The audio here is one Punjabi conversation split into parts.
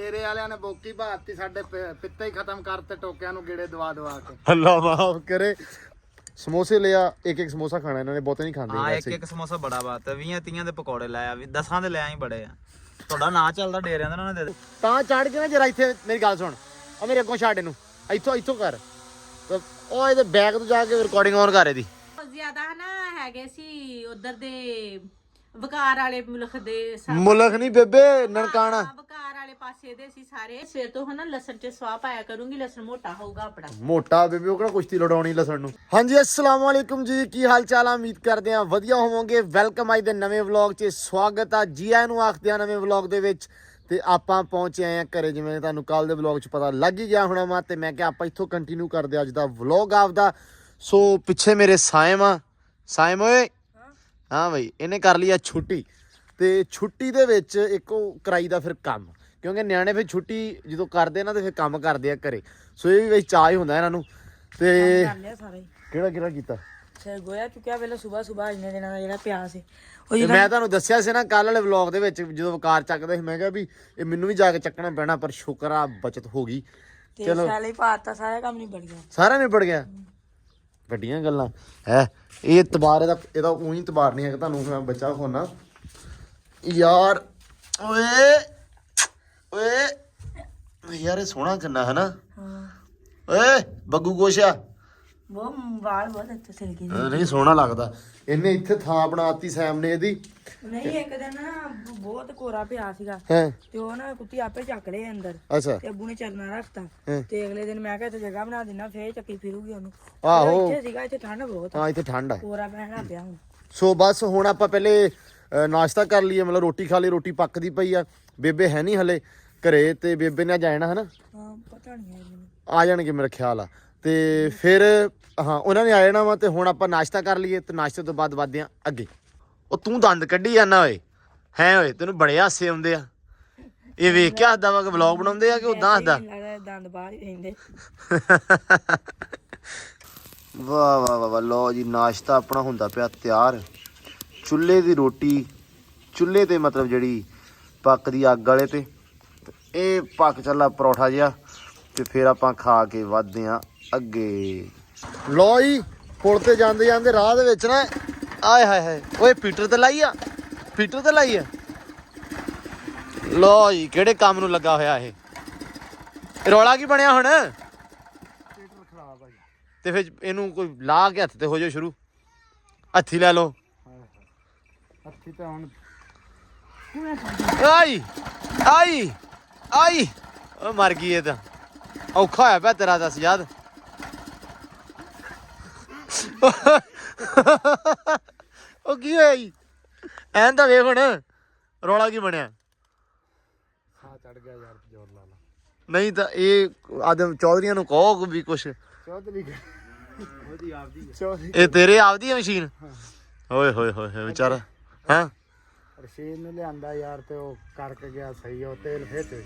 ਡੇਰੇ ਵਾਲਿਆਂ ਨੇ ਬੋਕੀ ਬਾਤੀ ਸਾਡੇ ਪ- ਪਿੱਤੇ ਹੀ ਖਤਮ ਕਰਤੇ ਟੋਕਿਆਂ ਨੂੰ ਗੇੜੇ ਦਵਾ ਦਵਾ ਕੇ। ਅੱਲਾ ਮਾਫ ਕਰੇ। ਸਮੋਸੇ ਲਿਆ ਇੱਕ ਇੱਕ ਸਮੋਸਾ ਖਾਣਾ ਇਹਨਾਂ ਨੇ ਬਹੁਤੇ ਨਹੀਂ ਖਾਂਦੇ ਹਾਂ ਇੱਕ ਵੈਸੇ। ਇੱਕ ਸਮੋਸਾ ਬੜਾ ਬਾਤ 20 30 ਦੇ ਪਕੌੜੇ ਲਾਇਆ ਵੀ 10 ਦੇ ਲਿਆ ਹੀ ਬੜੇ ਆ। ਤੁਹਾਡਾ ਨਾਂ ਚੱਲਦਾ ਡੇਰਿਆਂ ਦਾ ਉਹਨਾਂ ਨੇ ਦੇ ਦੇ? ਤਾਂ ਚੜ ਕੇ ਨਾ ਜਰਾ ਇੱਥੇ ਮੇਰੀ ਗੱਲ ਸੁਣ। ਆ ਮੇਰੇ ਅੱਗੋਂ ਛੱਡ ਇਹਨੂੰ। ਇੱਥੋਂ ਇੱਥੋਂ ਕਰ। ਤੇ ਉਹ ਇਹਦੇ ਬੈਗ ਤੋਂ ਜਾ ਕੇ ਰਿਕਾਰਡਿੰਗ ਔਨ ਕਰ ਇਹਦੀ। ਬਹੁਤ ਜ਼ਿਆਦਾ ਨਾ ਹੈਗੇ ਸੀ ਉਧਰ ਦੇ ਵਕਾਰ ਵਾਲੇ ਮੁਲਕ ਦੇ ਮੁਲਕ ਨਹੀਂ ਬੇਬੇ ਨਨਕਾਣਾ। ਹਾਂ, ਪਾਸੇ ਦੇ ਸੀ ਸਾਰੇ। ਸਵੇਰ ਤੋਂ ਹਨਾ ਲਸਣ ਚ ਸਵਾਹ ਪਾਇਆ ਕਰੂੰਗੀ, ਲਸਣ ਮੋਟਾ ਹੋਊਗਾ ਆਪਣਾ। ਮੋਟਾ ਬੇਬੇ ਉਹ ਕਿਹੜਾ ਕੁਸ਼ਤੀ ਲੜਾਉਣੀ ਲਸਣ ਨੂੰ। ਹਾਂਜੀ, ਅਸਲਾਮ ਵਾਲੇਕੁਮ ਜੀ, ਕੀ ਹਾਲ ਚਾਲ ਆ? ਉਮੀਦ ਕਰਦੇ ਆ ਵਧੀਆ ਹੋਵੋਗੇ। ਵੈਲਕਮ ਅੱਜ ਦੇ ਨਵੇਂ ਵਲੌਗ 'ਚ ਸਵਾਗਤ ਆ ਜੀ ਆਇਆਂ ਨੂੰ ਆਖਦੇ ਆ ਨਵੇਂ ਵਲੌਗ ਦੇ ਵਿੱਚ। ਤੇ ਆਪਾਂ ਪਹੁੰਚੇ ਆਏ ਆ ਘਰੇ, ਜਿਵੇਂ ਤੁਹਾਨੂੰ ਕੱਲ ਦੇ ਵਲੌਗ 'ਚ ਪਤਾ ਲੱਗ ਹੀ ਗਿਆ ਹੋਣਾ ਵਾ। ਤੇ ਮੈਂ ਕਿਹਾ ਆਪਾਂ ਇੱਥੋਂ ਕੰਟੀਨਿਊ ਕਰਦੇ ਆ ਅੱਜ ਦਾ ਵਲੌਗ ਆਪਦਾ। ਸੋ ਪਿੱਛੇ ਮੇਰੇ ਸਾਇਮ ਆ। ਸਾਇਮ ਓਏ। ਹਾਂ। ਬਈ, ਇਹਨੇ ਕਰ ਲਈ ਆ ਛੁੱਟੀ। ਤੇ ਛੁੱਟੀ ਦੇ ਵਿੱਚ ਇੱਕ ਉਹ ਕਰਾਈ ਦਾ ਫਿਰ ਕੰਮ। ਕਿਉਂਕਿ ਨਿਆਣੇ ਫਿਰ ਛੁੱਟੀ ਜਦੋਂ ਕਰਦੇ ਨਾ ਤੇ ਫਿਰ ਕੰਮ ਕਰਦੇ ਆ ਘਰੇ। ਸੋ ਇਹ ਵੀ ਵਿੱਚ ਚਾਹ ਹੀ ਹੁੰਦਾ ਇਹਨਾਂ ਨੂੰ। ਤੇ ਲਿਆ ਸਾਰਾ। ਕਿਹੜਾ ਕਿਹੜਾ ਕੀਤਾ? ਸਿਰ ਗੋਇਆ ਚੁੱਕਿਆ ਪਹਿਲਾਂ ਸਵੇਰ ਸਵੇਰ ਇੰਨੇ ਦਿਨਾਂ ਦਾ ਜਿਹੜਾ ਪਿਆ ਸੀ। ਉਹ ਤੇ ਜਿਹੜਾ ਮੈਂ ਤੁਹਾਨੂੰ ਦੱਸਿਆ ਸੀ ਨਾ ਕੱਲ ਵਾਲੇ ਵਲੌਗ ਦੇ ਵਿੱਚ ਜਦੋਂ ਵਕਾਰ ਚੱਕਦੇ ਸੀ ਮੈਂ ਕਿਹਾ ਵੀ ਇਹ ਮੈਨੂੰ ਵੀ ਜਾ ਕੇ ਚੱਕਣਾ ਪੈਣਾ ਪਰ ਸ਼ੁਕਰ ਆ ਬਚਤ ਹੋ ਗਈ। ਤੇ ਚਲੋ। ਸਾਲੇ ਪਾਤਾ ਸਾਰਾ ਕੰਮ ਨਹੀਂ ਬਣ ਗਿਆ। ਸਾਰਾ ਨਿਬੜ ਗਿਆ? ਵੱਡੀਆਂ ਗੱਲਾਂ। ਹੈ ਇਹ ਤਬਾਰ ਇਹਦਾ ਇਹਦਾ ਉਹੀ ਤਬਾਰ ਨਹੀਂ ਹੈਗਾ ਤੁਹਾਨੂੰ ਮੈਂ ਬੱਚਾ ਖੋਨਾ ਯਾਰ ਓਏ! ਓਏ ਯਾਰ ਇਹ ਸੋਹਣਾ ਕਿੰਨਾ ਹੈ ਨਾ ਹਾਂ। ਓਏ ਬੱਗੂ ਗੋਸ਼ਾ ਉਹ ਵਾਲ ਬਹੁਤ ਅੱਛੇ ਸਿਲਕੀ ਨਹੀਂ ਸੋਹਣਾ ਲੱਗਦਾ। ਇਹਨੇ ਇੱਥੇ ਥਾਂ ਬਣਾਤੀ ਸੈਮ ਨੇ ਇਹਦੀ। ਨਹੀਂ ਇੱਕ ਦਿਨ ਨਾ ਬਹੁਤ ਕੋਰਾ ਪਿਆ ਸੀਗਾ। ਹੈ? ਤੇ ਉਹ ਨਾ ਕੁੱਤੀ ਆਪੇ ਚੱਕ ਲਏ ਅੰਦਰ। ਅੱਛਾ। ਤੇ ਅੱਬੂ ਨੇ ਚਰਨਾ ਰੱਖਤਾ। ਹਾਂ। ਤੇ ਅਗਲੇ ਦਿਨ ਮੈਂ ਕਿਹਾ ਇੱਥੇ ਜਗ੍ਹਾ ਬਣਾ ਦਿੰਨਾ ਫੇਰ ਚੱਕੀ ਫਿਰੂਗੀ ਉਹਨੂੰ। ਆਹੋ। ਇੱਥੇ ਸੀਗਾ ਇੱਥੇ ਠੰਡ ਬਹੁਤ ਆ। ਹਾਂ ਇੱਥੇ ਠੰਡ ਆ। ਕੋਰਾ ਪੈਣਾ ਪਿਆ ਹੁਣ। ਸੋ ਬਸ ਹੁਣ ਆਪਾਂ ਪਹਿਲੇ ਅ, ਨਾਸ਼ਤਾ ਕਰ ਲਈਏ ਮਤਲਬ ਰੋਟੀ ਖਾ ਲਈ ਰੋਟੀ ਪੱਕਦੀ ਪਈ ਆ। ਬੇਬੇ ਹੈ ਨਹੀਂ ਹਲੇ। ਘਰੇ ਤੇ ਬੇਬੇ ਨੇ ਜਾਣਾ ਹਨਾ? ਹਾਂ ਪਤਾ ਨਹੀਂ ਹੈ ਮੈਨੂੰ। ਆ ਜਾਣਗੇ ਮੇਰਾ ਖਿਆਲ ਆ। ਤੇ ਫਿਰ ਹਾਂ ਉਹਨਾਂ ਨੇ ਆ ਜਾਣਾ ਵਾ ਤੇ ਹੁਣ ਆਪਾਂ ਨਾਸ਼ਤਾ ਕਰ ਲਈਏ ਤੇ ਨਾਸ਼ਤੇ ਤੋਂ ਬਾਅਦ ਵਧਦੇ ਆ ਅੱਗੇ। ਉਹ ਤੂੰ ਦੰਦ ਕੱਢੀ ਜਾਂਦਾ ਓਏ ਹੈ ਓਏ ਤੈਨੂੰ ਬੜੇ ਹਾਸੇ ਆਉਂਦੇ ਆ। ਇਹ ਵੇਖ ਕੇ ਹੱਸਦਾ ਵਾ ਕਿ ਵਲੌਗ ਬਣਾਉਂਦੇ ਆ ਕਿ ਉਦਾਂ ਹੱਸਦਾ? ਲੱਗਦਾ ਦੰਦ ਬਾਹਰ ਹੀ ਰਹਿੰਦੇ। ਵਾਹ ਵਾਹ ਵਾਹ ਵਾਹ ਲੋ ਜੀ ਨਾਸ਼ਤਾ ਆਪਣਾ ਹੁੰਦਾ ਪਿਆ ਤਿਆਰ। ਚੁੱਲ੍ਹੇ ਦੀ ਰੋਟੀ ਚੁੱਲ੍ਹੇ ਤੇ ਮਤਲਬ ਜਿਹੜੀ ਪੱਕਦੀ ਅੱਗ ਵਾਲੇ ਤੇ। ਇਹ ਪੱਕ ਚੱਲਾ ਪਰੌਠਾ ਜਿਹਾ ਤੇ ਫਿਰ ਆਪਾਂ ਖਾ ਕੇ ਵੱਧਦੇ ਆ ਅੱਗੇ। ਲੋ ਜੀ ਪੁਲ ਤੇ ਜਾਂਦੇ ਜਾਂਦੇ ਰਾਹ ਦੇ ਵਿੱਚ ਨਾ ਆਏ ਹਾਏ ਹਾਏ ਓਏ ਪੀਟਰ ਤੇ ਲਾਈ ਆ ਪੀਟਰ ਤੇ ਲਾਈ ਆ। ਲੋ ਜੀ ਕਿਹੜੇ ਕੰਮ ਨੂੰ ਲੱਗਾ ਹੋਇਆ ਇਹ? ਰੌਲਾ ਕੀ ਬਣਿਆ ਹੁਣ? ਤੇ ਫਿਰ ਇਹਨੂੰ ਕੋਈ ਲਾ ਕੇ ਹੱਥ ਤੇ ਹੋ ਜਾਓ ਸ਼ੁਰੂ। ਹੱਥੀ ਲੈ ਲਓ। ਹੱਥੀ ਤਾਂ ਹੁਣ ਆਈ ਆਈ। ਆਈ। ਉਹ ਮਰ ਗਈ ਇਹ ਤਾਂ। ਔਖਾ ਹੋਇਆ ਪਿਆ ਤੇਰਾ ਦੱਸ ਯਾਦ। ਉਹ ਕੀ ਹੋਇਆ ਜੀ? ਐਂ ਤਾਂ ਵੇਖ ਹੁਣ ਰੌਲਾ ਕੀ ਬਣਿਆ? ਸਾਹ ਚੜ ਗਿਆ ਯਾਰ ਜ਼ੋਰ ਲਾ ਲਾ। ਨਹੀਂ ਤਾਂ ਇਹ ਆਦਮ ਚੌਧਰੀਆਂ ਨੂੰ ਕਹੋ ਵੀ ਕੁਛ। ਚੌਧਰੀ ਉਹਦੀ ਆਪਦੀ ਚੌਧਰੀ ਇਹ ਤੇਰੇ ਆਪਦੀ ਹੈ ਮਸ਼ੀਨ? ਓਏ ਹੋਏ ਹੋਏ ਹੋਏ ਵਿਚਾਰਾ। ਹਾਂ? ਰਸ਼ੀਦ ਨੇ ਲਿਆਂਦਾ ਯਾਰ ਤੇ ਉਹ ਕਰਕੇ ਗਿਆ ਸਹੀ ਉਹ ਤੇਲ ਫੇਰ ਤੇ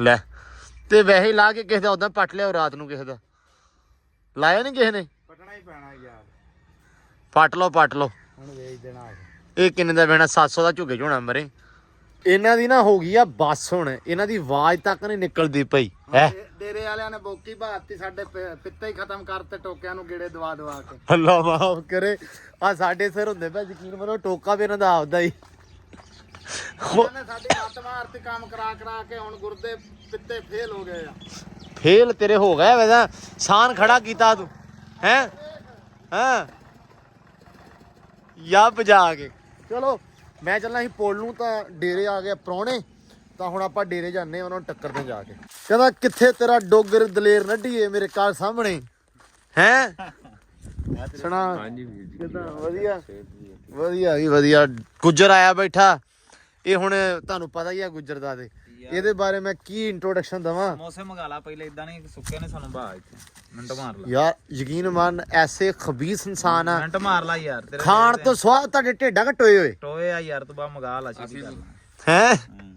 ਲੈ ਤੇ ਵੈਸੇ ਹੀ ਲਾ ਕੇ ਕਿਸੇ ਦਾ ਉਦਾਂ ਪੱਟ ਲਿਆ ਰਾਤ ਨੂੰ ਕਿਸੇ ਦਾ। ਲਾਇਆ ਨਹੀਂ ਕਿਸੇ ਨੇ? ਪਟਣਾ ਹੀ ਪੈਣਾ ਯਾਰ। ਪੱਟ ਲਓ ਪੱਟ ਲਓ। ਹੁਣ ਵੇਚ ਦੇਣਾ ਇਹ ਕਿੰਨੇ ਦਾ ਪੈਣਾ 700 ਦਾ ਝੁੱਗੇ ਝੋਣਾ ਮਰੇ। ਇਹਨਾਂ ਦੀ ਨਾ ਹੋ ਗਈ ਆ ਬੱਸ ਹੁਣ। ਇਹਨਾਂ ਦੀ ਆਵਾਜ਼ ਤੱਕ ਨਹੀਂ ਨਿਕਲਦੀ ਪਈ ਹੈ? ਡੇਰੇ ਵਾਲਿਆਂ ਨੇ ਬੋਕੀ ਬਾਤੀ ਸਾਡੇ ਪਿੱਤੇ ਹੀ ਖਤਮ ਕਰਤੇ ਟੋਕਿਆਂ ਨੂੰ ਗੇੜੇ ਦਵਾ ਦਵਾ ਕੇ। ਅੱਲਾ ਮਾਫ ਕਰੇ। ਆ ਸਾਡੇ ਸਿਰ ਹੁੰਦੇ ਪਏ ਯਕੀਨ ਮੰਨੋ ਟੋਕਾ ਵੀ ਇਹਨਾਂ ਦਾ ਆਪਦਾ ਹੀ। ਉਹਨਾਂ ਨੇ ਸਾਡੀ ਲੱਤ ਮਾਰਤੀ ਕੰਮ ਕਰਾ ਕਰਾ ਕੇ ਹੁਣ ਗੁਰਦੇ ਪਿੱਤੇ ਫੇਲ ਹੋ ਗਏ ਆ। ਫੇਲ ਤੇਰੇ ਹੋ ਗਿਆ ਵੈਸਾ ਸਾਨ ਖੜਾ ਕੀਤਾ ਤੂੰ ਹੈ? ਹਾਂ? ਯਾ ਬਜਾ ਕੇ। ਚਲੋ ਮੈਂ ਚੱਲਣਾ ਸੀ ਪੁੱਲ ਨੂੰ ਤਾਂ ਡੇਰੇ ਆ ਗਏ ਪ੍ਰਾਹੁਣੇ। ਤਾਂ ਹੁਣ ਆਪਾਂ ਡੇਰੇ ਜਾਂਦੇ ਆ ਉਹਨਾਂ ਨੂੰ ਟੱਕਰਦੇ ਜਾ ਕੇ। ਕਹਿੰਦਾ ਕਿੱਥੇ ਤੇਰਾ ਡੋਗਰ ਦਲੇਰ ਨੱਢੀਏ ਮੇਰੇ ਘਰ ਸਾਹਮਣੇ? ਹੈ? ਸੁਣਾ। ਹਾਂਜੀ ਕਿਦਾਂ? ਵਧੀਆ। ਵਧੀਆ ਜੀ ਵਧੀਆ। ਗੁੱਜਰ ਆਇਆ ਬੈਠਾ। ਇਹ ਹੁਣ ਤੁਹਾਨੂੰ ਪਤਾ ਹੀ ਆ ਗੁੱਜਰ ਦਾ ਤੇ। ਇਹਦੇ ਬਾਰੇ ਮੈਂ ਕੀ ਇੰਟਰੋਡਕਸ਼ਨ ਦਵਾਂ? ਸਮੋਸੇ ਮੰਗਾ ਲਾ ਪਹਿਲੇ ਇਦਾਂ ਨਹੀਂ ਸੁੱਕੇ ਨੇ ਸਾਨੂੰ ਬਾਹ ਇੱਥੇ ਮਿੰਟ ਮਾਰ ਲਾ। ਯਾਰ ਯਕੀਨ ਮੰਨ ਐਸੇ ਖਬੀਸ ਇਨਸਾਨ ਆ। ਮਿੰਟ ਮਾਰ ਲਾ ਯਾਰ ਤੇਰੇ ਖਾਣ ਤੋਂ। ਸਵਾਦ ਤੁਹਾਡੇ ਢੇਡਾਂ ਘਟੋਏ ਹੋਏ? ਟੋਏ ਆ ਯਾਰ ਤੂੰ ਬਾ ਮੰਗਾ ਲਾ ਛੇਤੀ ਕਰ ਹੈ?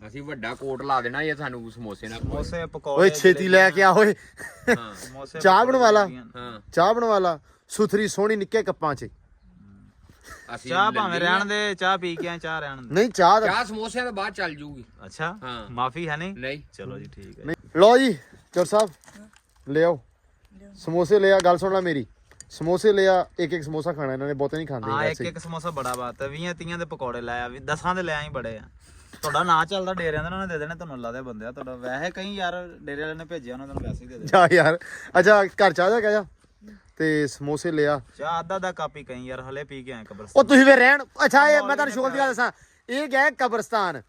ਅਸੀਂ ਵੱਡਾ ਕੋਟ ਲਾ ਦੇਣਾ ਇਹ ਸਾਨੂੰ ਸਮੋਸੇ ਨਾਲ। ਸਮੋਸੇ ਪਕੌੜੇ ਓਏ ਛੇਤੀ ਲੈ ਕੇ ਆ ਓਏ। ਸਮੋਸੇ ਚਾਹ ਬਣਵਾ ਲਾ। ਹਾਂ। ਚਾਹ ਬਣਵਾ ਲਾ। ਸੁਥਰੀ ਸੋਹਣੀ ਨਿੱਕੇ ਕੱਪਾਂ 'ਚ। ਅਸੀਂ ਚਾਹ ਭਾਵੇਂ ਲੈਂਦੇ ਰਹਿਣ ਦੇ ਚਾਹ ਪੀ ਕੇ ਆਏ ਚਾਹ ਰਹਿਣ ਦੇ। ਨਹੀਂ ਚਾਹ ਦਾ ਚਾਹ ਸਮੋਸਿਆਂ ਤੋਂ ਬਾਅਦ ਚੱਲ ਜੂਗੀ। ਅੱਛਾ? ਹਾਂ। ਮਾਫੀ ਹੈ ਨਹੀਂ? ਨਹੀਂ। ਚਲੋ ਜੀ ਠੀਕ ਹੈ। ਨਹੀਂ ਲਓ ਜੀ ਚੋਰ ਸਾਹਿਬ ਲੈ ਆਓ। ਸਮੋਸੇ ਲਿਆ ਗੱਲ ਸੁਣ ਲੈ ਮੇਰੀ। ਸਮੋਸੇ ਲਿਆ ਇੱਕ ਇੱਕ ਸਮੋਸਾ ਖਾਣਾ ਇਹਨਾਂ ਨੇ ਬਹੁਤੇ ਨਹੀਂ ਖਾਂਦੇ ਹਾਂ ਇੱਕ ਵੈਸੇ ਇੱਕ ਸਮੋਸਾ ਬੜਾ ਬਾਤ ਹੈ 20 30 ਦੇ ਪਕੌੜੇ ਲਾਇਆ ਵੀ 10 ਦੇ ਲਿਆ ਹੀ ਬੜੇ ਆ। ਤੁਹਾਡਾ ਨਾਂ ਚੱਲਦਾ ਡੇਰਿਆਂ ਦਾ ਉਹਨਾਂ ਨੇ ਦੇ ਦੇਣੇ ਤੁਹਾਨੂੰ ਲੱਗਦਾ ਬੰਦਿਆ ਤੁਹਾਡਾ। ਵੈਸੇ ਕਈ ਯਾਰ ਡੇਰੇ ਵਾਲਿਆਂ ਨੇ ਭੇਜਿਆ ਉਹਨਾਂ ਨੂੰ ਵੈਸੇ ਹੀ ਦੇ ਦੇ ਜਾ ਯਾਰ ਅੱਛਾ ਘਰ ਚਾਹ ਜਾ ਕਹਿ ਜਾ। ਤੇ ਸਮੋਸੇ ਲਿਆ। ਚਾਹ ਅੱਧਾ ਦਾ ਕਾਪੀ ਕਈ ਯਾਰ ਹਲੇ ਪੀ ਕੇ ਆਏ ਉਹ ਕਬਰਸਤਾਨ ਤੁਸੀਂ ਵੀ ਰਹਿਣ ਅੱਛਾ ਇਹ ਮੈਂ ਤੁਹਾਨੂੰ ਸ਼ੁਗਲ ਦੀ ਗੱਲ ਦੱਸਾਂ। ਇਹ ਗਏ ਕਬਰਸਤਾਨ।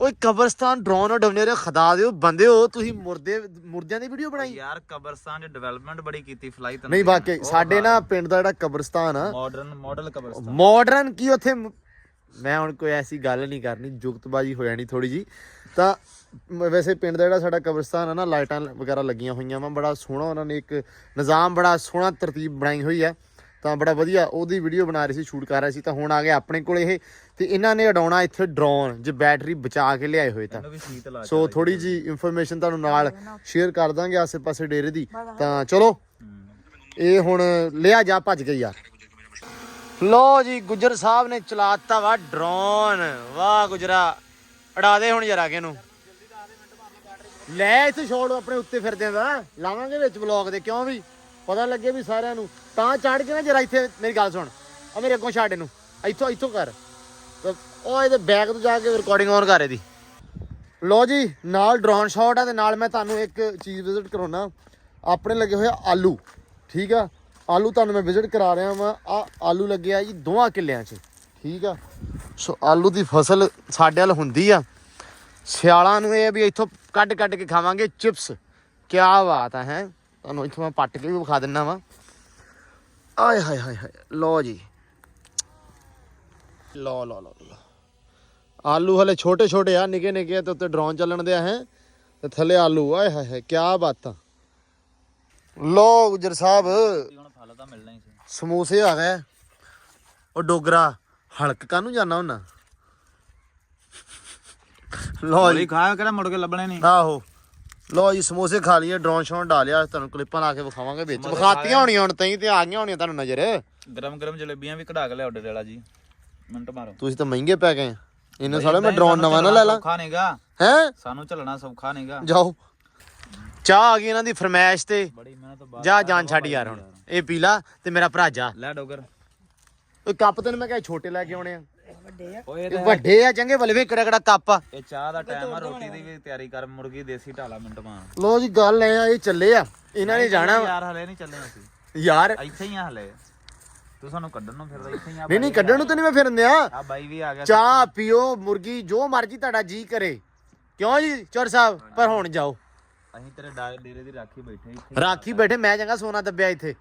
ਓਏ ਕਬਰਸਤਾਨ ਡਰੋਨ ਡਵਨੇ ਰੇ ਖਦਾ ਦਿਓ ਬੰਦੇ ਹੋ ਤੁਸੀਂ ਮੁਰਦੇ ਮੁਰਦਿਆਂ ਦੀ ਵੀਡੀਓ ਬਣਾਈ। ਯਾਰ ਕਬਰਸਤਾਨ 'ਚ ਡਿਵੈਲਪਮੈਂਟ ਬੜੀ ਕੀਤੀ ਫਲਾਈ ਤਾਂ ਨਹੀਂ ਵਾਕਈ ਸਾਡੇ ਨਾ ਪਿੰਡ ਦਾ ਜਿਹੜਾ ਕਬਰਸਤਾਨ ਆ ਮਾਡਰਨ ਮਾਡਲ ਕਬਰਸਤਾਨ। ਮਾਡਰਨ ਕੀ ਉੱਥੇ ਮ- ਹੁਣ ਕੋਈ ਐਸੀ ਗੱਲ ਨਹੀਂ ਕਰਨੀ ਜੁਗਤਬਾਜੀ ਹੋ ਜਾਣੀ ਥੋੜੀ ਜੀ ਤਾਂ ਵੈਸੇ ਪਿੰਡ ਦਾ ਜਿਹੜਾ ਸਾਡਾ ਕਬਰਸਤਾਨ ਆ ਨਾ ਲਾਈਟਾਂ ਵਗੈਰਾ ਲੱਗੀਆਂ ਹੋਈਆਂ ਵਾ ਬੜਾ ਸੋਹਣਾ ਉਹਨਾਂ ਨੇ ਇੱਕ ਨਿਜ਼ਾਮ ਬੜਾ ਸੋਹਣਾ ਤਰਤੀਬ ਬਣਾਈ ਹੋਈ ਹੈ ਤਾਂ ਬੜਾ ਵਧੀਆ ਉਹਦੀ ਵੀਡੀਓ ਬਣਾ ਰਹੀ ਸੀ ਸ਼ੂਟ ਕਰ ਰਹੀ ਸੀ। ਤਾਂ ਹੁਣ ਆ ਗਿਆ ਆਪਣੇ ਕੋਲ ਇਹ। ਤੇ ਇਹਨਾਂ ਨੇ ਉਡਾਉਣਾ ਇੱਥੇ ਡਰੋਨ ਜੇ ਬੈਟਰੀ ਬਚਾ ਕੇ ਲਿਆਏ ਹੋਏ ਤਾਂ। ਸੋ ਥੋੜੀ ਜੀ ਇਨਫੋਰਮੇਸ਼ਨ ਤੁਹਾਨੂੰ ਨਾਲ ਸ਼ੇਅਰ ਕਰ ਦਾਂਗੇ ਆਸੇ-ਪਾਸੇ ਡੇਰੇ ਦੀ। ਤਾਂ ਚਲੋ। ਇਹ ਹੁਣ ਲਿਆ ਜਾ ਭੱਜ ਗਈ ਯਾਰ। ਲੋ ਜੀ ਗੁਜਰ ਸਾਹਿਬ ਨੇ ਚਲਾਤਾ ਵਾ ਡਰੋਨ ਵਾਹ ਗੁਜਰਾ ਉਡਾ ਦੇ ਹੁਣ ਜਰਾ ਕੇ ਨੂੰ ਲੈ ਇੱਥੇ ਸ਼ੋਟ ਆਪਣੇ ਉੱਤੇ ਫਿਰਦੇ ਦਾ। ਲਾਵਾਂਗੇ ਵਿੱਚ ਬਲੌਗ ਦੇ, ਕਿਉਂ ਵੀ? ਪਤਾ ਲੱਗੇ ਵੀ ਸਾਰਿਆਂ ਨੂੰ। ਤਾਂ ਚੜ ਕੇ ਨਾ ਜਰਾ ਇੱਥੇ ਮੇਰੀ ਗੱਲ ਸੁਣ। ਆ ਮੇਰੇ ਅੱਗੋਂ ਛੱਡ ਇਹਨੂੰ। ਇੱਥੋਂ ਇੱਥੋਂ ਕਰ। ਤੇ ਉਹ ਇਹਦੇ ਬੈਗ ਤੋਂ ਜਾ ਕੇ ਰਿਕਾਰਡਿੰਗ ਔਨ ਕਰ ਇਹਦੀ। ਲੋ ਜੀ, ਨਾਲ ਡਰੋਨ ਸ਼ਾਟ ਆ ਤੇ ਨਾਲ ਮੈਂ ਤੁਹਾਨੂੰ ਇੱਕ ਚੀਜ਼ ਵਿਜ਼ਿਟ ਕਰਾਉਣਾ। ਆਪਣੇ ਲੱਗੇ ਹੋਏ ਆਲੂ। ਠੀਕ ਆ? ਆਲੂ ਤੁਹਾਨੂੰ ਮੈਂ ਵਿਜ਼ਿਟ ਕਰਾ ਰਿਹਾ ਵਾਂ। ਆ ਆਲੂ ਲੱਗਿਆ ਜੀ ਦੋਹਾਂ ਕਿੱਲਿਆਂ 'ਚ। ਠੀਕ ਆ? ਸੋ ਆਲੂ ਦੀ ਫਸਲ ਸਾਡੇ ਵੱਲ ਹੁੰਦੀ ਆ। ਸਿਆਲਾਂ ਨੂੰ ਇਹ ਵੀ ਇੱਥੋਂ ਕੱਢ ਕੱਢ ਕੇ ਖਾਵਾਂਗੇ ਚਿਪਸ। ਕੀ ਬਾਤ ਆ, ਹੈ? ਤੁਹਾਨੂੰ ਇੱਥੋਂ ਮੈਂ ਪੱਟ ਕੇ ਵੀ ਵਿਖਾ ਦਿੰਨਾ ਵਾਂ। ਆਏ ਹਾਏ ਹਾਏ ਹਾਏ ਲੋ ਜੀ। ਲੋ ਲੋ ਲੋ ਆਲੂ ਹਲੇ ਛੋਟੇ ਛੋਟੇ ਆ, ਨਿੱਕੇ ਨਿੱਕੇ ਤੇ ਉੱਤੇ ਡਰੋਨ ਚੱਲਣ ਦੇ ਆ ਹੈ? ਤੇ ਥੱਲੇ ਆਲੂ, ਆਏ ਹਾਏ ਹਾਏ ਕੀ ਬਾਤਾਂ ਲੋ ਗੁਜਰ ਸਾਹਿਬ। ਸਮੋਸੇ ਆ ਗਏ। ਉਹ ਡੋਗਰਾ, ਹਲਕ ਕਾਨੂੰ ਜਾਣਾ ਹੁੰਨਾ? ਲੋ ਹੌਲੀ ਜੀ। ਖਾ ਕਿਹੜਾ ਮੁੜ ਕੇ ਲੱਭਣੇ ਨਹੀਂ? ਆਹੋ। ਲੋ ਜੀ ਸਮੋਸੇ ਖਾ ਲਈਏ ਡਰੋਨ ਸ਼ੌਨ ਡਾਲਿਆ ਤੁਹਾਨੂੰ ਕਲਿੱਪਾਂ ਲਾ ਕੇ ਵਿਖਾਵਾਂਗੇ ਵਿੱਚ। ਵਿਖਾਤੀਆਂ ਹੋਣੀਆਂ ਹੁਣ ਤਈ ਤੇ ਆ ਗਈਆਂ ਹੋਣੀਆਂ ਤੁਹਾਨੂੰ ਨਜ਼ਰ। ਗਰਮ ਗਰਮ ਜਲੇਬੀਆਂ ਵੀ ਕਢਾ ਕੇ ਲਿਆਓ ਡੇਰੇ ਵਾਲਾ ਜੀ। ਮਿੰਟ ਮਾਰੋ। ਤੁਸੀਂ ਤਾਂ ਮਹਿੰਗੇ ਪੈ ਗਏ। ਇਹਨੇ ਸਾਲੇ ਮੈਂ ਡਰੋਨ ਨਵਾਂ ਨਾ ਲੈ ਲਾਂ। ਸੌਖਾ ਨਹੀਂਗਾ ਹੈ? ਸਾਨੂੰ ਚੱਲਣਾ ਸੌਖਾ ਨਹੀਂਗਾ ਜਾਓ। ਚਾਹ ਆ ਗਈ ਇਹਨਾਂ ਦੀ ਫਰਮਾਇਸ਼ ਤੇ। ਜਾ ਜਾਨ ਛੱਡ ਯਾਰ ਹੁਣ। ਇਹ ਪੀ ਲਾ ਤੇ ਮੇਰਾ ਭਰਾ ਜਾ। ਲੈ ਡੋਗਰ। ਉਹ ਕੱਪ ਤੈਨੂੰ ਮੈਂ ਕਿਹਾ ਛੋਟੇ ਲੈ ਕੇ ਆਉਣੇ ਆ। ਵੱਡੇ ਆ। ਓਏ ਇਹ ਵੱਡੇ ਆ ਚੰਗੇ ਬਲਵੇ ਕਿਹੜਾ ਕਿਹੜਾ ਕੱਪ ਆ। ਇਹ ਚਾਹ ਦਾ ਟਾਈਮ ਆ ਰੋਟੀ ਦੀ ਵੀ ਤਿਆਰੀ ਕਰ ਮੁਰਗੀ ਦੇਸੀ ਢਾਲਾ ਮਿੰਟ ਮਾਰ। ਲੋ ਜੀ ਗੱਲ ਐ ਆ ਇਹ ਚੱਲੇ ਆ। ਇਹਨਾਂ ਨੇ ਜਾਣਾ ਵਾ। ਯਾਰ ਹਲੇ ਨਹੀਂ ਚੱਲੇ ਅਸੀਂ। ਯਾਰ। ਇੱਥੇ ਹੀ ਆ ਹਲੇ। ਤੂੰ ਸਾਨੂੰ ਕੱਢਣ ਨੂੰ ਫਿਰਦਾ ਇੱਥੇ ਹੀ ਆ ਨਹੀਂ ਨਹੀਂ ਕੱਢਣ ਨੂੰ ਤਾਂ ਨਹੀਂ ਮੈਂ ਫਿਰਨ ਦਿਆ ਆ ਬਾਈ ਵੀ ਆ ਗਿਆ। ਚਾਹ ਪੀਓ ਮੁਰਗੀ ਜੋ ਮਰਜ਼ੀ ਤੁਹਾਡਾ ਜੀ ਕਰੇ। ਕਿਉਂ ਜੀ ਚੋਰ ਸਾਹਿਬ? ਪਰ ਹੁਣ ਜਾਓ। ਅਸੀਂ ਤੇਰੇ ਡਾ- ਡੇਰੇ ਦੀ ਰਾਖੀ ਬੈਠੇ ਇੱਥੇ ਰਾਖੀ ਬੈਠੇ ਮੈਂ ਚੰਗਾ ਸੋਨਾ ਦੱਬਿਆ ਇੱਥੇ।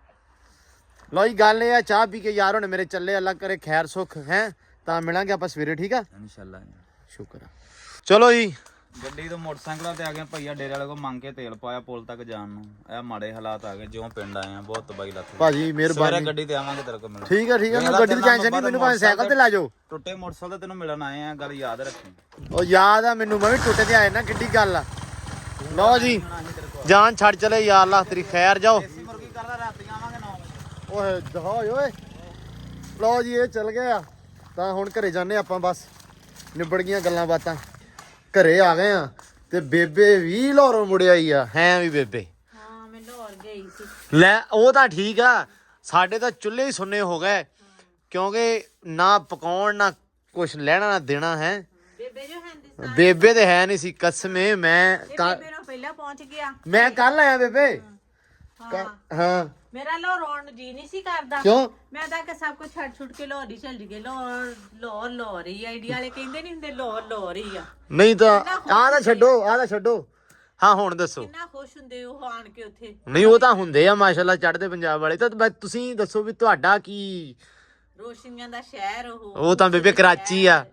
ਲੋ ਜੀ ਗੱਲ ਇਹ ਆ ਚਾਹ ਪੀ ਕੇ ਯਾਰ ਹੁਣ ਮੇਰੇ ਚੱਲੇ ਅੱਲਾ ਕਰੇ ਖੈਰ ਸੁਖ ਹੈ? ਤਾਂ ਮਿਲਾਂਗੇ ਆਪਾਂ ਸਵੇਰੇ ਠੀਕ ਆ? ਇਨਸ਼ਾਅੱਲਾ ਸ਼ੁਕਰ ਆ। ਚਲੋ ਜੀ। ਗੱਡੀ ਤੋਂ ਮੋਟਰਸਾਈਕਲਾਂ ਤੇ ਆ ਗਏ ਭਈਆ ਡੇਰੇ ਵਾਲੇ ਕੋ ਮੰਗ ਕੇ ਤੇਲ ਪਾਇਆ ਪੁਲ ਤੱਕ ਜਾਣ ਨੂੰ। ਇਹ ਮਾੜੇ ਹਾਲਾਤ ਆ ਗਏ ਜਿਉਂ ਪਿੰਡ ਆਏ ਆ ਬਹੁਤ ਤਬਾਈ ਲੱਥ ਗਈ। ਭਾਜੀ ਸਵੇਰੇ ਮਿਹਰਬਾਨੀ ਗੱਡੀ ਤੇ ਆਵਾਂਗੇ ਤੇਰੇ ਕੋਲ ਮਿਲਣ। ਠੀਕ ਆ ਠੀਕ ਆ ਮੈਨੂੰ ਇਹਦਾ ਗੱਡੀ ਦੀ ਤੇਰਾ ਟੈਨਸ਼ਨ ਨਹੀਂ ਨੰਬਰ ਮੈਨੂੰ ਭਾਵੇਂ ਸਾਈਕਲ ਤੇ ਲੈ ਜਾਓ। ਟੁੱਟੇ ਮੋਟਰਸਾਈਕਲ ਤੇ ਤੈਨੂੰ ਮਿਲਣ ਆਏ ਆ ਗੱਲ ਯਾਦ ਰੱਖੀ। ਉਹ ਯਾਦ ਆ ਮੈਨੂੰ ਮੈਂ ਵੀ ਟੁੱਟੇ ਤੇ ਆਏ ਨਾ ਕਿੱਡੀ ਗੱਲ ਆ। ਲਓ ਜੀ ਜਾਨ ਛੱਡ ਚਲੇ ਯਾਰ ਅੱਲਾਹ ਤੇਰੀ ਖੈਰ ਜਾਓ। ਦੇਸੀ ਮੁਰਗੀ ਕਰਦਾ ਰਾਤੀ ਆਵਾਂਗੇ 9 ਵਜੇ। ਓਏ ਦਹਾਈ ਓਏ। ਲਓ ਜੀ ਇਹ ਚੱਲ ਗਏ ਆ ਤਾਂ ਹੁਣ ਘਰੇ ਜਾਂਦੇ ਆਪਾਂ ਬਸ ਨਿਬੜ ਗਈਆਂ ਗੱਲਾਂ ਬਾਤਾਂ। ਘਰੇ ਆ ਗਏ ਆ ਤੇ ਬੇਬੇ ਵੀ ਲਾਹੌਰੋਂ ਮੁੜਿਆ ਹੀ ਆ ਹੈ ਵੀ ਬੇਬੇ। ਹਾਂ ਮੈਂ ਲਾਹੌਰ ਗਈ ਸੀ। ਲੈ ਉਹ ਤਾਂ ਠੀਕ ਆ ਸਾਡੇ ਤਾਂ ਚੁੱਲ੍ਹੇ ਹੀ ਸੁੰਨੇ ਹੋ ਗਏ ਕਿਉਂਕਿ ਨਾ ਪਕਾਉਣ ਨਾ ਕੁਛ ਲੈਣਾ ਨਾ ਦੇਣਾ ਹੈ। ਬੇਬੇ ਜੋ ਹਿੰਦੁਸਤਾਨ ਬੇਬੇ ਤੇ ਹੈ ਨਹੀਂ ਸੀ ਕਸਮੇ ਮੈਂ ਇਹ ਕੱਲ੍ਹ- ਬੇਬੇ ਨੂੰ ਪਹਿਲਾਂ ਪਹੁੰਚ ਗਿਆ। ਮੈਂ ਕੱਲ ਆਇਆ ਬੇਬੇ। ਹਾਂ। ਮੇਰਾ ਆਉਣ ਨੂੰ ਜੀ ਨਹੀਂ ਸੀ ਕਰਦਾ। ਕਿਉਂ? ਮੈਂ ਤਾਂ ਕਿ ਸਭ ਕੁਝ ਛੱਡ ਛੁੱਟ ਕੇ ਲਾਹੌਰ ਹੀ ਚੱਲ ਗਏ ਲਾਹੌਰ ਲਾਹੌਰ ਲਾਹੌਰ ਹੀ ਆਈਡੀ ਵਾਲੇ ਕਹਿੰਦੇ ਨਹੀਂ ਹੁੰਦੇ ਲਾਹੌਰ ਲਾਹੌਰ ਹੀ ਆ। ਨਹੀਂ ਤਾਂ ਆਹ ਤਾਂ ਛੱਡੋ ਆਹ ਤਾਂ ਛੱਡੋ। ਹਾਂ ਹੁਣ ਦੱਸੋ। ਕਿੰਨਾ ਖੁਸ਼ ਹੁੰਦੇ ਉਹ ਆਣ ਕੇ ਉੱਥੇ। ਨਹੀਂ ਉਹ ਤਾਂ ਹੁੰਦੇ ਆ ਮਾਸ਼ਾਅੱਲਾ ਚੜ੍ਹਦੇ ਪੰਜਾਬ ਵਾਲੇ। ਤਾਂ ਮੈਂ ਤੁਸੀਂ ਦੱਸੋ ਵੀ ਤੁਹਾਡਾ ਕੀ ਰੋਸ਼ਨੀਆਂ ਦਾ ਸ਼ਹਿਰ ਉਹ। ਉਹ ਤਾਂ ਬੇਬੇ ਕਰਾਚੀ ਆ।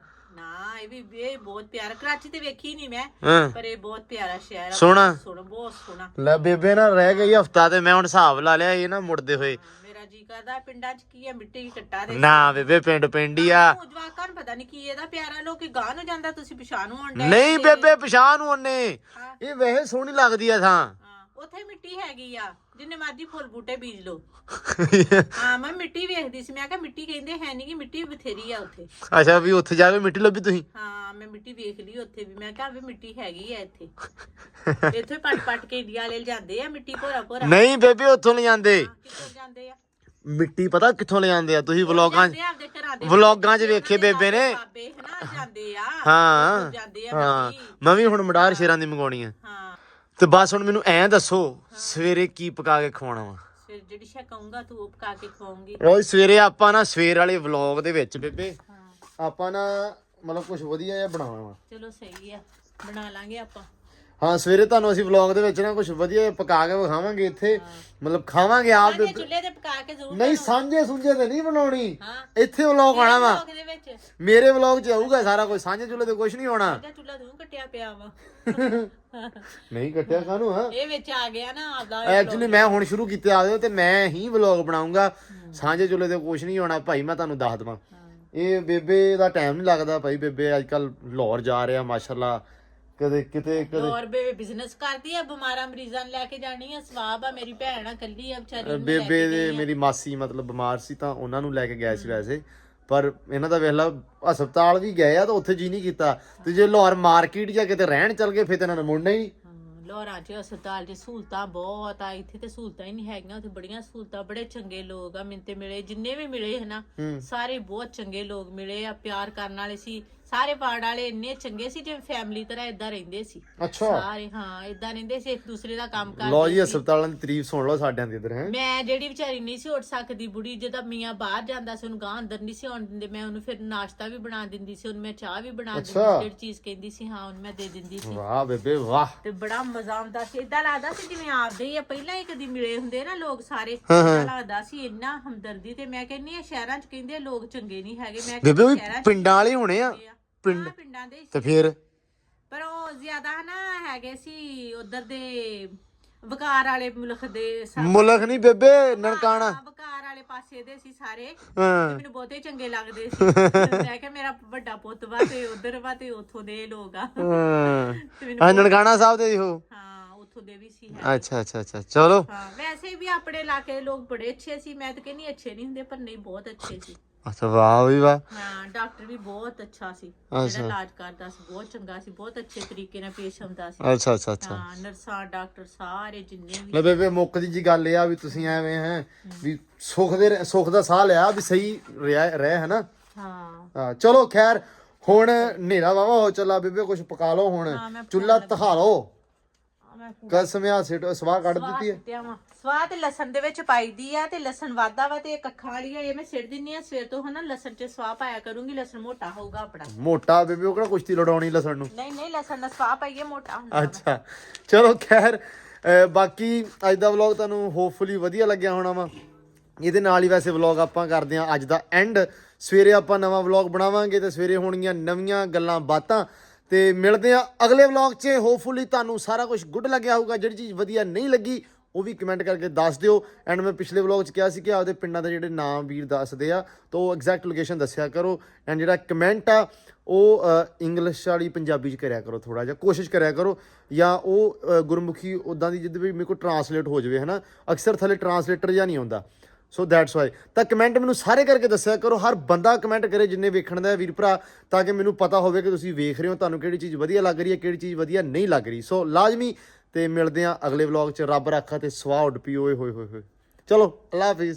ਨਾ ਇਹ ਵੀ ਇਹ ਬਹੁਤ ਪਿਆਰਾ। ਕਰਾਚੀ ਤੇ ਵੇਖੀ ਨਹੀਂ ਮੈਂ ਹਾਂ। ਪਰ ਇਹ ਬਹੁਤ ਪਿਆਰਾ ਸ਼ਹਿਰ ਆ। ਸੋਹਣਾ। ਸੋਹਣਾ ਬਹੁਤ ਸੋਹਣਾ। ਲੈ ਬੇਬੇ ਨਾ ਰਹਿ ਗਈ ਹਫਤਾ ਤੇ ਮੈਂ ਹੁਣ ਹਿਸਾਬ ਲਾ ਲਿਆ ਇਹ ਨਾ ਮੁੜਦੇ ਹੋਏ। ਮੇਰਾ ਜੀ ਕਰਦਾ ਪਿੰਡਾਂ 'ਚ ਕੀ ਮਿੱਟੀ ਦੀ ਕੱਟਾ ਦੇ ਨਾ ਬੇਬੇ ਪਿੰਡ ਪਿੰਡ ਹੀ ਆ। ਜਵਾਕਾਂ ਨੂੰ ਪਤਾ ਨਹੀਂ ਕੀ ਇਹਦਾ ਪਿਆਰਾ ਲੋਕੀ ਗਾਂ ਨੂੰ ਜਾਂਦਾ ਤੁਸੀਂ ਪਛਾਣ ਨਹੀਂ ਬੇਬੇ ਪਛਾਣ ਨੂੰ ਉਹਨੇ। ਹਾਂ। ਇਹ ਵੈਸੇ ਸੋਹਣੀ ਲੱਗਦੀ ਆ ਥਾਂ। ਉੱਥੇ ਮਿੱਟੀ ਹੈਗੀ ਆ ਜਿੰਨੇ ਮਰਜ਼ੀ ਫੁੱਲ ਬੂਟੇ ਬੀਜ ਲਓ। ਹਾਂ ਮੈਂ ਮਿੱਟੀ ਵੇਖਦੀ ਸੀ ਮੈਂ ਕਿਹਾ ਮਿੱਟੀ ਕਹਿੰਦੇ ਹੈ ਨਹੀਂ ਕਿ ਮਿੱਟੀ ਬਥੇਰੀ ਆ ਉੱਥੇ। ਅੱਛਾ ਵੀ ਉੱਥੇ ਜਾ ਕੇ ਮਿੱਟੀ ਲੱਭੀ ਤੁਸੀਂ? ਹਾਂ ਮੈਂ ਮਿੱਟੀ ਵੇਖ ਲਈ ਉੱਥੇ ਵੀ ਮੈਂ ਕਿਹਾ ਵੀ ਮਿੱਟੀ ਹੈਗੀ ਆ ਇੱਥੇ। ਇੱਥੇ ਪੱਟ ਪੱਟ ਕੇ ਇੰਡੀਆ ਵਾਲੇ ਜਾਂਦੇ ਆ ਮਿੱਟੀ ਭੋਰਾ ਭੋਰਾ। ਨਹੀਂ ਬੇਬੇ ਉੱਥੋਂ ਲੈ ਜਾਂਦੇ ਕਿੱਥੋਂ ਜਾਂਦੇ ਆ? ਮਿੱਟੀ ਪਤਾ ਕਿੱਥੋਂ ਲੈ ਜਾਂਦੇ ਆ? ਤੁਸੀਂ ਵਲੌਗਾਂ ਵਲੌਗਾਂ 'ਚ ਵੇਖੇ ਬੇਬੇ ਨੇ। ਬਾਬੇ ਹਨਾ ਜਾਂਦੇ ਆ। ਹਾਂ। ਉੱਥੋਂ ਜਾਂਦੇ ਆ ਹਾਂ। ਮੈਂ ਵੀ ਹੁਣ ਮਡਾਰ ਸ਼ੇਰਾਂ ਦੀ ਮੰਗਾਉਣੀ ਆ। ਹਾਂ। ਤੇ ਬਸ ਹੁਣ ਮੈਨੂੰ ਐਂ ਦੱਸੋ ਸਵੇਰੇ ਕੀ ਪਕਾ ਕੇ ਖਵਾਉਣਾ ਵਾ? ਫਿਰ ਜਿਹੜੀ ਸ਼ਾ ਕਹੂੰਗਾ ਤੂੰ ਉਹ ਪਕਾ ਕੇ ਖਵਾਉਂਗੀ। ਉਹ ਸਵੇਰੇ ਆਪਾਂ ਨਾ ਸਵੇਰ ਵਾਲੇ ਵਲੌਗ ਦੇ ਵਿੱਚ ਬੇਬੇ ਆਪਾਂ ਨਾ ਮਤਲਬ ਕੁਝ ਵਧੀਆ ਜਿਹਾ ਬਣਾਉਣਾ ਵਾ। ਚਲੋ ਸਹੀ ਆ ਬਣਾ ਲਾਂਗੇ ਆਪਾਂ। ਹਾਂ ਸਵੇਰੇ ਤੁਹਾਨੂੰ ਅਸੀਂ ਵਲੌਗ ਦੇ ਵਿੱਚ ਨਾ ਕੁਝ ਵਧੀਆ ਪਕਾ ਕੇ ਵਿਖਾਵਾਂਗੇ ਇੱਥੇ। ਮਤਲਬ ਖਾਵਾਂਗੇ ਆਪ ਬੇਬੇ ਚੁੱਲ੍ਹੇ ਤੇ ਪਕਾ ਕੇ ਜ਼ਰੂਰ ਨਹੀਂ ਸਾਂਝੇ ਸੁੰਝੇ ਤੇ ਨਹੀਂ ਬਣਾਉਣੀ। ਇੱਥੇ ਵਲੌਗ ਆਣਾ ਵਾ। ਦੇ ਮੇਰੇ ਵਲੌਗ 'ਚ ਆਊਗਾ ਸਾਰਾ ਕੁਝ ਸਾਂਝੇ ਚੁੱਲ੍ਹੇ ਤੇ ਕੁਝ ਨਹੀਂ ਹੋਣਾ ਸਾਡਾ ਚੁੱਲ੍ਹਾ ਤੂੰ ਕੱਟਿਆ ਪਿਆ ਵਾ। ਨਹੀਂ ਕੱਟਿਆ ਕਾਹਨੂੰ ਹਾਂ ਇਹ ਵਿੱਚ ਆ ਗਿਆ ਨਾ ਆਪਦਾ ਐਕਚੁਅਲੀ ਮੈਂ ਹੁਣ ਸ਼ੁਰੂ ਕੀਤੇ ਆਦੇ ਤੇ ਮੈਂ ਹੀ ਵਲੌਗ ਬਣਾਉਂਗਾ ਸਾਂਝੇ ਚੁੱਲ੍ਹੇ ਤੇ ਕੁਝ ਨਹੀਂ ਹੋਣਾ ਭਾਈ ਮੈਂ ਤੁਹਾਨੂੰ ਦੱਸ ਦਵਾਂ ਇਹ ਬੇਬੇ ਦਾ ਟਾਈਮ ਨਹੀਂ ਲੱਗਦਾ ਭਾਈ। ਬੇਬੇ ਅੱਜ ਕੱਲ ਲਾਹੌਰ ਜਾ ਰਿਹਾ ਮਾਸ਼ਾਅੱਲਾ। ਕਦੇ ਕਿਤੇ ਕਦੇ ਔਰ ਬੇਬੇ ਬਿਜ਼ਨਸ ਕਰਦੀ ਆ ਬਿਮਾਰਾਂ ਮਰੀਜ਼ਾਂ ਨੂੰ ਲੈ ਕੇ ਜਾਣੀ ਆ ਸਵਾਬ ਆ ਮੇਰੀ ਭੈਣ ਆ ਕੱਲੀ ਆ ਵਿਚਾਰੀ ਲੈ ਬੇਬੇ ਕੇ ਦੇ ਗਈ ਆ। ਮੇਰੀ ਮਾਸੀ ਮਤਲਬ ਬਿਮਾਰ ਸੀ ਤਾਂ ਉਹਨਾਂ ਨੂੰ ਲੈ ਕੇ ਗਏ ਸੀ ਵੈਸੇ। ਪਰ ਇਹਨਾਂ ਦਾ ਵੇਖ ਲਾ ਹਸਪਤਾਲ ਵੀ ਗਏ ਆ ਤਾਂ ਉੱਥੇ ਜੀ ਨਹੀਂ ਕੀਤਾ। ਤੇ ਜੇ ਲਾਹੌਰ ਮਾਰਕੀਟ ਜਾਂ ਕਿਤੇ ਰਹਿਣ ਚੱਲ ਗਏ ਫਿਰ ਤਾਂ ਇਹਨਾਂ ਨੇ ਮੁੜਨਾ ਹੀ ਨਹੀਂ। ਹਾਂ, ਲਾਹੌਰਾਂ 'ਚ ਹਸਪਤਾਲ 'ਚ ਸਹੂਲਤਾਂ ਬਹੁਤ ਆ ਇੱਥੇ ਤੇ ਸਹੂਲਤਾਂ ਹੀ ਨਹੀਂ ਹੈਗੀਆਂ ਉੱਥੇ ਬੜੀਆਂ ਸਹੂਲਤਾਂ ਬੜੇ ਚੰਗੇ ਲੋਕ ਆ ਮੈਨੂੰ ਤੇ ਮਿਲੇ ਜਿੰਨੇ ਵੀ ਮਿਲੇ ਹਨਾ ਸਾਰੇ ਬਹੁਤ ਚੰਗੇ ਲੋਕ ਮਿਲੇ ਆ ਪਿਆਰ ਕਰਨ ਵਾਲੇ ਸੀ ਸਾਰੇ ਪਾੜ ਵਾਲੇ ਇੰਨੇ ਚੰਗੇ ਸੀ ਜਿਵੇਂ ਫੈਮਿਲੀ ਤਰ੍ਹਾਂ ਇਦਾਂ ਰਹਿੰਦੇ ਸੀ। ਅੱਛਾ। ਸਾਰੇ ਹਾਂ ਇਦਾਂ ਰਹਿੰਦੇ ਸੀ ਇੱਕ ਦੂਸਰੇ ਦਾ ਕੰਮ ਲੋ ਕਰਦੇ ਜੀ ਹਸਪਤਾਲਾਂ ਦੀ ਤਾਰੀਫ ਸੁਣ ਲਓ ਸਾਡਿਆਂ ਦੀ ਇਧਰ ਹੈ। ਮੈਂ ਜਿਹੜੀ ਵਿਚਾਰੀ ਨਹੀਂ ਸੀ ਉੱਠ ਸਕਦੀ ਬੁੜੀ ਜਦੋਂ ਮੀਆਂ ਬਾਹਰ ਜਾਂਦਾ ਸੀ ਉਹਨੂੰ ਗਾਂ ਅੰਦਰ ਨਹੀਂ ਸੀ ਆਉਣ ਦਿੰਦੇ ਮੈਂ ਉਹਨੂੰ ਫਿਰ ਨਾਸ਼ਤਾ ਵੀ ਬਣਾ ਦਿੰਦੀ ਸੀ ਉਹਨੂੰ ਮੈਂ ਚਾਹ ਵੀ ਬਣਾ ਦਿੰਦੀ ਸੀ। ਜਿਹੜੀ ਚੀਜ਼ ਕਹਿੰਦੀ ਸੀ ਹਾਂ ਉਹਨੂੰ ਮੈਂ ਦੇ ਦਿੰਦੀ ਸੀ। ਵਾਹ ਬੇਬੇ ਵਾਹ। ਤੇ ਬੜਾ ਮਜ਼ਾ ਆਉਂਦਾ ਸੀ। ਇਦਾਂ ਲੱਗਦਾ ਸੀ ਜਿਵੇਂ ਆਪਦੇ ਹੀ ਆ ਪਹਿਲਾਂ ਹੀ ਕਦੀ ਮਿਲੇ ਹੁੰਦੇ ਨਾ ਲੋਕ ਸਾਰੇ। ਏਦਾਂ ਲੱਗਦਾ ਸੀ ਇੰਨਾ ਹਮਦਰਦੀ ਤੇ ਮੈਂ ਕਹਿੰਨੀ ਆ ਸ਼ਹਿਰਾਂ 'ਚ ਕਹਿੰਦੇ ਆ ਲੋਕ ਚੰਗੇ ਨਹੀਂ ਹੈਗੇ। ਮੈਂ ਬੇਬੇ ਉਹ ਕਹਿੰਦੀ ਵੀ ਸ਼ਹਿਰਾਂ 'ਚ ਪਿੰਡਾਂ ਵਾਲੇ ਹੋਣੇ ਆ। ਚੰਗੇ ਆ। ਪਿੰਡ। ਪਿੰਡਾਂ ਦੇ ਤੇ ਫਿਰ? ਪਰ ਉਹ ਜ਼ਿਆਦਾ ਨਾ ਹੈਗੇ ਸੀ ਉਧਰ ਦੇ ਵਕਾਰ ਵਾਲੇ ਮੁਲਕ ਦੇ ਸਾ- ਮੁਲਕ ਨਹੀਂ ਬੇਬੇ ਨਨਕਾਣਾ। ਵਕਾਰ ਵਾਲੇ ਪਾਸੇ ਦੇ ਸੀ ਸਾਰੇ। ਹਾਂ। ਮੈਨੂੰ ਬਹੁਤੇ ਚੰਗੇ ਲੱਗਦੇ ਸੀ। ਮੈਂ ਕਿਹਾ ਮੇਰਾ ਵੱਡਾ ਪੁੱਤ ਵਾ ਤੇ ਉਧਰ ਵਾ ਤੇ ਉੱਥੋਂ ਦੇ ਲੋਕ ਆ। ਹਾਂ। ਤੇ ਮੈਨੂੰ ਹਾਂ ਨਨਕਾਣਾ ਸਾਹਿਬ ਦੇ ਹੋ ਹਾਂ। ਉੱਥੋਂ ਦੇ ਵੀ ਸੀ ਹੈ। ਅੱਛਾ ਅੱਛਾ ਅੱਛਾ ਚਲੋ। ਹਾਂ ਵੈਸੇ ਵੀ ਆਪਣੇ ਇਲਾਕੇ ਦੇ ਲੋਕ ਬੜੇ ਅੱਛੇ ਸੀ। ਮੈਂ ਤਾਂ ਕਹਿੰਨੀ ਅੱਛੇ ਨਹੀਂ ਹੁੰਦੇ ਪਰ ਨਹੀਂ ਬਹੁਤ ਅੱਛੇ ਸੀ। ਅੱਛਾ ਵਾਹ ਵੀ ਵਾਹ। ਹਾਂ ਡਾਕਟਰ ਵੀ ਬਹੁਤ ਅੱਛਾ ਸੀ। ਜਿਹੜਾ ਇਲਾਜ ਕਰਦਾ ਸੀ ਬਹੁਤ ਚੰਗਾ ਸੀ ਬਹੁਤ ਅੱਛੇ ਤਰੀਕੇ ਨਾਲ ਪੇਸ਼ ਆਉਂਦਾ ਸੀ। ਅੱਛਾ ਅੱਛਾ ਅੱਛਾ। ਹਾਂ ਨਰਸਾਂ ਡਾਕਟਰ ਸਾਰੇ ਜਿੰਨੇ ਵੀ ਲੈ ਬੇਬੇ ਮੁੱਕ ਦੀ ਜੀ ਗੱਲ ਇਹ ਆ ਵੀ ਤੁਸੀਂ ਐਵੇਂ ਹੈ ਵੀ ਸੁੱਖ ਦੇ ਸੁੱਖ ਦਾ ਸਾਹ ਲਿਆ ਵੀ ਸਹੀ ਰਿਹਾ ਰਹਿ ਹੈ ਨਾ? ਹਾਂ। ਚਲੋ ਖੈਰ ਹੁਣ ਹਨੇਰਾ ਵਾਵਾ ਹੋ ਚੱਲਾ ਬੇਬੇ ਕੁਝ ਪਕਾ ਲਓ ਹੁਣ ਹਾਂ, ਮੈਂ ਚੁੱਲਾ ਤਹਾ ਲਓ। ਕਸਮਿਆ ਸਿੱਟ ਸਵਾਹ ਕੱਢ ਦਿੱਤੀ ਹੈ। ਸਿੱਟਿਆ ਵਾ। ਸਵਾਹ ਤੇ ਲਸਣ ਦੇ ਵਿੱਚ ਪਾਈਦੀ ਆ ਤੇ ਲਸਣ ਵਾਦਾ ਵਾ ਤੇ ਇਹ ਕੱਖਾਂ ਵਾਲੀ ਆ ਇਹ ਮੈਂ ਸਿੱਟ ਦਿੰਨੀ ਆ। ਸਵੇਰ ਤੋਂ ਹਨਾ ਲਸਣ ਚ ਸਵਾਹ ਪਾਇਆ ਕਰੂੰਗੀ ਲਸਣ ਮੋਟਾ ਹੋਊਗਾ ਆਪਣਾ। ਮੋਟਾ ਬੇਬੇ ਉਹ ਕਿਹੜਾ ਕੁਸ਼ਤੀ ਲੜਾਉਣੀ ਲਸਣ ਨੂੰ? ਨਹੀਂ ਨਹੀਂ ਲਸਣ ਦਾ ਸਵਾਹ ਪਾਈਏ ਮੋਟਾ ਹੁੰਦਾ ਵਾ। ਅੱਛਾ। ਚਲੋ ਖੈਰ ਅਹ ਬਾਕੀ ਅੱਜ ਦਾ ਵਲੌਗ ਤੁਹਾਨੂੰ ਹੋਪਫੁਲੀ ਵਧੀਆ ਲੱਗਿਆ ਹੋਣਾ ਵਾ। ਇਹਦੇ ਨਾਲ ਹੀ ਵੈਸੇ ਵਲੌਗ ਆਪਾਂ ਕਰਦੇ ਹਾਂ ਅੱਜ ਦਾ ਐਂਡ ਸਵੇਰੇ ਆਪਾਂ ਨਵਾਂ ਵਲੌਗ ਬਣਾਵਾਂਗੇ ਤੇ ਸਵੇਰੇ ਹੋਣਗੀਆਂ ਨਵੀਆਂ ਗੱਲਾਂ ਬਾਤਾਂ। ਤੇ ਮਿਲਦੇ ਆ ਅਗਲੇ ਵਲੌਗ 'ਚ। ਹੋਪਫੁਲੀ ਤੁਹਾਨੂੰ ਸਾਰਾ ਕੁਝ ਗੁੱਡ ਲੱਗਿਆ ਹੋਊਗਾ। ਜਿਹੜੀ ਚੀਜ਼ ਵਧੀਆ ਨਹੀਂ ਲੱਗੀ, ਉਹ ਵੀ ਕਮੈਂਟ ਕਰਕੇ ਦੱਸ ਦਿਓ। ਐਂਡ ਮੈਂ ਪਿਛਲੇ ਵਲੌਗ 'ਚ ਕਿਹਾ ਸੀ ਕਿ ਆਪਦੇ ਪਿੰਡਾਂ ਦੇ ਜਿਹੜੇ ਨਾਮ ਵੀਰ ਦੱਸਦੇ ਆ, ਤਾਂ ਉਹ ਐਗਜ਼ੈਕਟ ਲੋਕੇਸ਼ਨ ਦੱਸਿਆ ਕਰੋ। ਐਂਡ ਜਿਹੜਾ ਕਮੈਂਟ ਆ, ਉਹ ਇੰਗਲਿਸ਼ ਵਾਲੀ ਪੰਜਾਬੀ 'ਚ ਕਰਿਆ ਕਰੋ ਥੋੜਾ ਜਿਹਾ। ਕੋਸ਼ਿਸ਼ ਕਰਿਆ ਕਰੋ। ਜਾਂ ਉਹ ਗੁਰਮੁਖੀ ਉਦਾਂ ਦੀ ਜਿੱਦ ਵੀ ਮੇਰੇ ਕੋਲ ਟਰਾਂਸਲੇਟ ਹੋ ਜਾਵੇ, ਹਨਾ? ਅਕਸਰ ਥੱਲੇ ਟਰਾਂਸਲੇਟਰ ਜਾਂ ਨਹੀਂ ਆਉਂਦਾ। ਸੋ ਦੈਟਸ ਵਾਈ ਤਾਂ ਕਮੈਂਟ ਮੈਨੂੰ ਸਾਰੇ ਕਰਕੇ ਦੱਸਿਆ ਕਰੋ, ਹਰ ਬੰਦਾ ਕਮੈਂਟ ਕਰੇ ਜਿੰਨੇ ਵੇਖਣ ਦਾ ਵੀਰ ਭਰਾ, ਤਾਂ ਕਿ ਮੈਨੂੰ ਪਤਾ ਹੋਵੇ ਕਿ ਤੁਸੀਂ ਵੇਖ ਰਹੇ ਹੋ ਤੁਹਾਨੂੰ ਕਿਹੜੀ ਚੀਜ਼ ਵਧੀਆ ਲੱਗ ਰਹੀ ਹੈ, ਕਿਹੜੀ ਚੀਜ਼ ਵਧੀਆ ਨਹੀਂ ਲੱਗ ਰਹੀ। ਸੋ ਲਾਜ਼ਮੀ ਤੇ ਮਿਲਦੇ ਆ ਅਗਲੇ ਵਲੌਗ 'ਚ। ਰੱਬ ਰੱਖਾ ਤੇ ਸਵਾਹ ਉੱਡ ਪੀ ਓਏ ਹੋਏ ਹੋਏ ਹੋਏ। ਚਲੋ, ਅੱਲਾ ਹਾਫਿਜ਼।